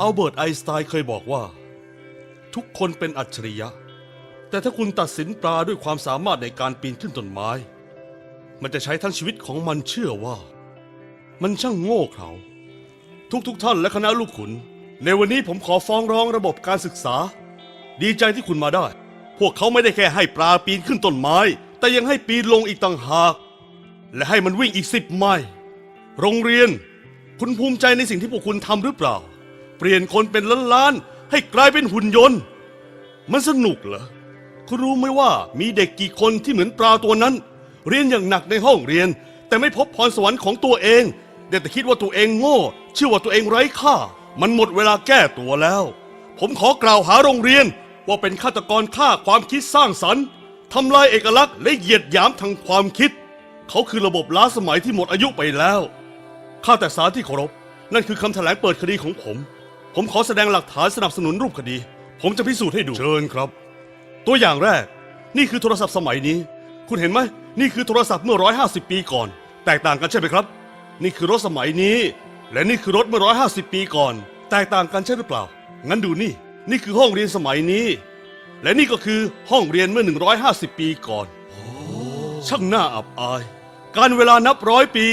อัลเบิร์ตไอน์สไตน์เคยบอกว่า ทุกคนเป็นอัจฉริยะ แต่ถ้าคุณตัดสินปลาด้วยความสามารถในการปีนขึ้นต้นไม้ มันจะใช้ทั้งชีวิตของมันเชื่อว่า มันช่างโง่เขลาทุกๆทท่านและคณะลูกขุน ในวันนี้ผมขอฟ้องร้องระบบการศึกษา ดีใจที่คุณมาได้ พวกเขาไม่ได้แค่ให้ปลาปีนขึ้นต้นไม้ แต่ยังให้ปีนลงอีกต่างหาก และให้มันวิ่งอีกสิบไมล์โรงเรียน คุณภูมิใจในสิ่งที่พวกคุณทำหรือเปล่า เปลี่ยนคนเป็นล้านๆให้กลายเป็นหุ่นยนต์ มันสนุกเหรอคุณรู้ไหมว่ามีเด็กกี่คนที่เหมือนปลาตัวนั้น เรียนอย่างหนักในห้องเรียน แต่ไม่พบพรสวรรค์ของตัวเองได้แต่คิดว่าตัวเองโง่เชื่อว่าตัวเองไร้ค่า มันหมดเวลาแก้ตัวแล้ว ผมขอกล่าวหาโรงเรียนว่าเป็นฆาตกรฆ่าความคิดสร้างสรรค์ทำลายเอกลักษณ์และเหยียดหยามทางความคิด เขาคือระบบล้าสมัยที่หมดอายุไปแล้ว ข้าแต่สารที่เคารพ นั่นคือคำแถลงเปิดคดีของผม ผมขอแสดงหลักฐานสนับสนุนรูปคดี ผมจะพิสูจน์ให้ดู เชิญครับ ตัวอย่างแรก นี่คือโทรศัพท์สมัยนี้ คุณเห็นไหม นี่คือโทรศัพท์เมื่อ 150 ปีก่อน แตกต่างกันใช่ไหมครับ นี่คือรถสมัยนี้ และนี่คือรถเมื่อ 150 ปีก่อน แตกต่างกันใช่หรือเปล่า งั้นดูนี่ นี่คือห้องเรียนสมัยนี้ และนี่ก็คือห้องเรียนเมื่อ 150 ปีก่อน ช่างน่าอับอาย การเวลานับร้อยปี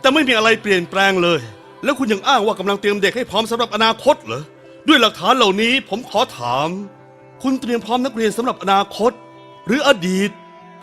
แต่ไม่มีอะไรเปลี่ยนแปลงเลย แล้วคุณยังอ้างว่ากำลังเตรียมเด็กให้พร้อมสำหรับอนาคตเหรอ ด้วยหลักฐานเหล่านี้ผมขอถาม คุณเตรียมพร้อมนักเรียนสำหรับอนาคต หรืออดีต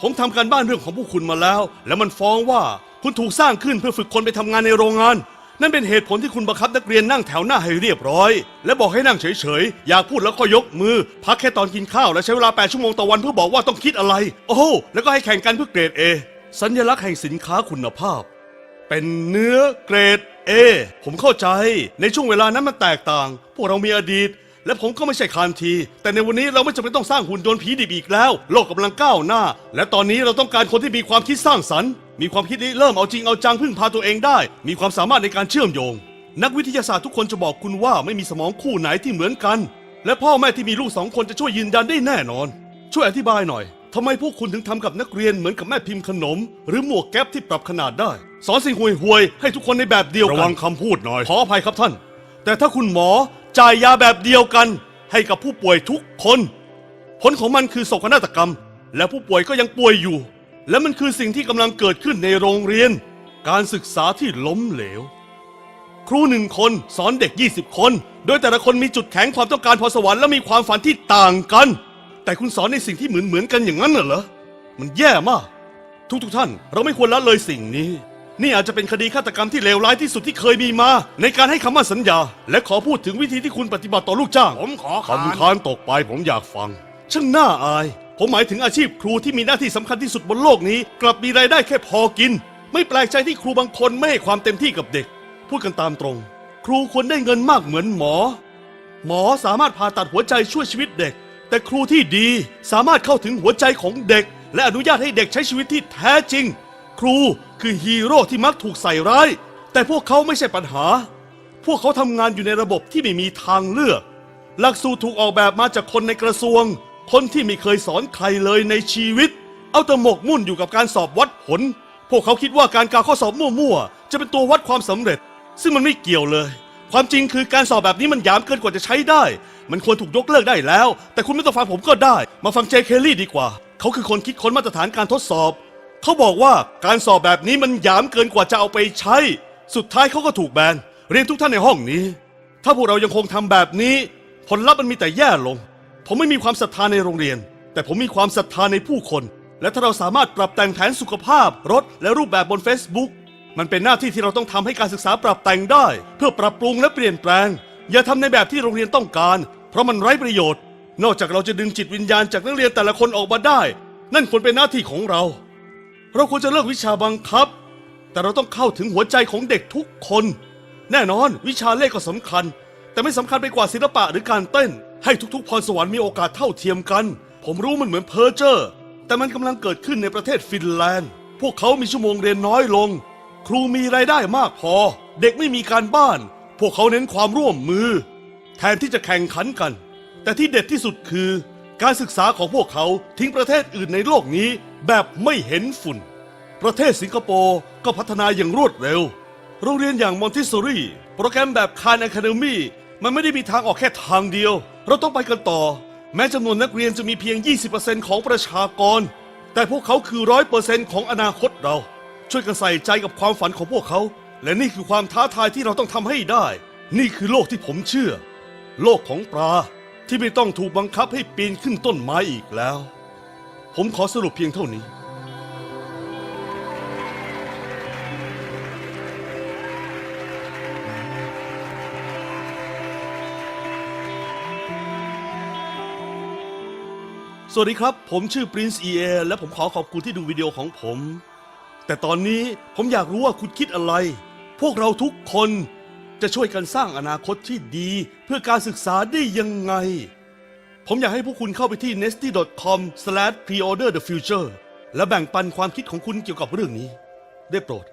ผมทำการบ้านเรื่องของพวกคุณมาแล้ว แล้วมันฟ้องว่าคุณถูกสร้างขึ้นเพื่อฝึกคนไปทำงานในโรงงาน นั่นเป็นเหตุผลที่คุณบังคับนักเรียนนั่งแถวหน้าให้เรียบร้อย และบอกให้นั่งเฉยๆ อยากพูดแล้วก็ยกมือ พักแค่ตอนกินข้าวและใช้เวลา 8 ชั่วโมงต่อวันเพื่อบอกว่าต้องคิดอะไร โอ้โหแล้วก็ให้แข่งกันเพื่อเกรด A สัญลักษณ์แห่งสินค้าคุณภาพ เป็นเนื้อเกรด A ผมเข้าใจในช่วงเวลานั้นมันแตกต่าง พวกเรามีอดีต และผมก็ไม่ใช่คานที แต่ในวันนี้เราไม่จำเป็นต้องสร้างหุ่นยนต์ผีดิบอีกแล้ว โลกกำลังก้าวหน้า และตอนนี้เราต้องการคนที่มีความคิดสร้างสรรค์ มีความคิดที่เริ่มเอาจริงเอาจังพึ่งพาตัวเองได้ มีความสามารถในการเชื่อมโยง นักวิทยาศาสตร์ทุกคนจะบอกคุณว่าไม่มีสมองคู่ไหนที่เหมือนกัน และพ่อแม่ที่มีลูกสองคนจะช่วยยืนยันได้แน่นอน ช่วยอธิบายหน่อยทำไมพวกคุณถึงทำกับนักเรียนเหมือนกับแม่พิมพ์ขนม หรือหมวกแก๊ปที่ปรับขนาดได้ สอนสิ่งห่วยๆให้ทุกคนในแบบเดียวกันระวังคำพูดหน่อย ขออภัยครับท่าน แต่ถ้าคุณหมอจ่ายยาแบบเดียวกัน ให้กับผู้ป่วยทุกคน ผลของมันคือโศกนาฏกรรม และผู้ป่วยก็ยังป่วยอยู่ และมันคือสิ่งที่กำลังเกิดขึ้นในโรงเรียน การศึกษาที่ล้มเหลว ครูหนึ่งคนสอนเด็ก 20 คน โดยแต่ละคนมีจุดแข็งความต้องการพรสวรรค์และมีความฝันที่ต่างกัน แต่คุณสอนในสิ่งที่เหมือนเหมือนๆกันอย่างนั้นน่ะเหรอ มันแย่มาก ทุกๆท่านเราไม่ควรละเลยสิ่งนี้ นี่อาจจะเป็นคดีฆาตกรรมที่เลวร้ายที่สุดที่เคยมีมา ในการให้คำมั่นสัญญา และขอพูดถึงวิธีที่คุณปฏิบัติต่อลูกจ้างผมขอคำค้านตกไปผมอยากฟัง ช่างน่าอาย ผมหมายถึงอาชีพครูที่มีหน้าที่สำคัญที่สุดบนโลกนี้ กลับมีรายได้แค่พอกิน ไม่แปลกใจที่ครูบางคนไม่ให้ความเต็มที่กับเด็ก พูดกันตามตรง ครูควรได้เงินมากเหมือนหมอ หมอสามารถผ่าตัดหัวใจช่วยชีวิตเด็ก แต่ครูที่ดีสามารถเข้าถึงหัวใจของเด็ก และอนุญาตให้เด็กใช้ชีวิตที่แท้จริง ครูคือฮีโร่ที่มักถูกใส่ร้าย แต่พวกเขาไม่ใช่ปัญหา พวกเขาทำงานอยู่ในระบบที่ไม่มีทางเลือก หลักสูตรถูกออกแบบมาจากคนในกระทรวง คนที่ไม่เคยสอนใครเลยในชีวิต เอาแต่หมกมุ่นอยู่กับการสอบวัดผล พวกเขาคิดว่าการกาข้อสอบมั่วๆ จะเป็นตัววัดความสำเร็จ ซึ่งมันไม่เกี่ยวเลย ความจริงคือการสอบแบบนี้มันหยามเกินกว่าจะใช้ได้ มันควรถูกยกเลิกได้แล้ว แต่คุณไม่ต้องฟังผมก็ได้ มาฟังเจเคลลี่ดีกว่า เขาคือคนคิดค้นมาตรฐานการทดสอบ เขาบอกว่าการสอบแบบนี้มันหยามเกินกว่าจะเอาไปใช้ สุดท้ายเขาก็ถูกแบน เรียนทุกท่านในห้องนี้ ถ้าพวกเรายังคงทำแบบนี้ ผลลัพธ์มันมีแต่แย่ลง ผมไม่มีความศรัทธาในโรงเรียน แต่ผมมีความศรัทธาในผู้คน และถ้าเราสามารถปรับแต่งแผนสุขภาพ รถ และรูปแบบบน Facebook มันเป็นหน้าที่ที่เราต้องทำให้การศึกษาปรับแต่งได้ เพื่อปรับปรุงและเปลี่ยนแปลง อย่าทำในแบบที่โรงเรียนต้องการ เพราะมันไร้ประโยชน์ นอกจากเราจะดึงจิตวิญญาณจากนักเรียนแต่ละคนออกมาได้ นั่นควรเป็นหน้าที่ของเรา เราควรจะเลิกวิชาบังคับ แต่เราต้องเข้าถึงหัวใจของเด็กทุกคน แน่นอนวิชาเลขก็สำคัญ แต่ไม่สำคัญไปกว่าศิลปะหรือการเต้น ให้ทุกๆ พรสวรรค์มีโอกาสเท่าเทียมกัน ผมรู้มันเหมือนเพอร์เจอร์แต่มันกำลังเกิดขึ้นในประเทศฟินแลนด์ พวกเขามีชั่วโมงเรียนน้อยลง ครูมีรายได้มากพอ เด็กไม่มีการบ้าน พวกเขาเน้นความร่วมมือ แทนที่จะแข่งขันกัน แต่ที่เด็ดที่สุดคือ การศึกษาของพวกเขาทิ้งประเทศอื่นในโลกนี้ แบบไม่เห็นฝุ่น ประเทศสิงคโปร์ก็พัฒนาอย่างรวดเร็ว โรงเรียนอย่างมอนติสซอรี่โปรแกรมแบบคานอะคาเดมีมันไม่ได้มีทางออกแค่ทางเดียว เราต้องไปกันต่อ แม้จำนวนนักเรียนจะมีเพียง 20%ของประชากร แต่พวกเขาคือร้อยเปอร์เซ็นต์ของอนาคตเรา ช่วยกันใส่ใจกับความฝันของพวกเขา และนี่คือความท้าทายที่เราต้องทำให้ได้ นี่คือโลกที่ผมเชื่อ โลกของปลาที่ไม่ต้องถูกบังคับให้ปีนขึ้นต้นไม้อีกแล้ว ผมขอสรุปเพียงเท่านี้ สวัสดีครับ ผมชื่อ Prince EA และผมขอขอบคุณที่ดูวิดีโอของผม แต่ตอนนี้ผมอยากรู้ว่าคุณคิดอะไร พวกเราทุกคนจะช่วยกันสร้างอนาคตที่ดีเพื่อการศึกษาได้ยังไง ผมอยากให้พวกคุณเข้าไปที่ nesty.com/preorder the future และแบ่งปันความคิดของคุณเกี่ยวกับเรื่องนี้ ได้โปรด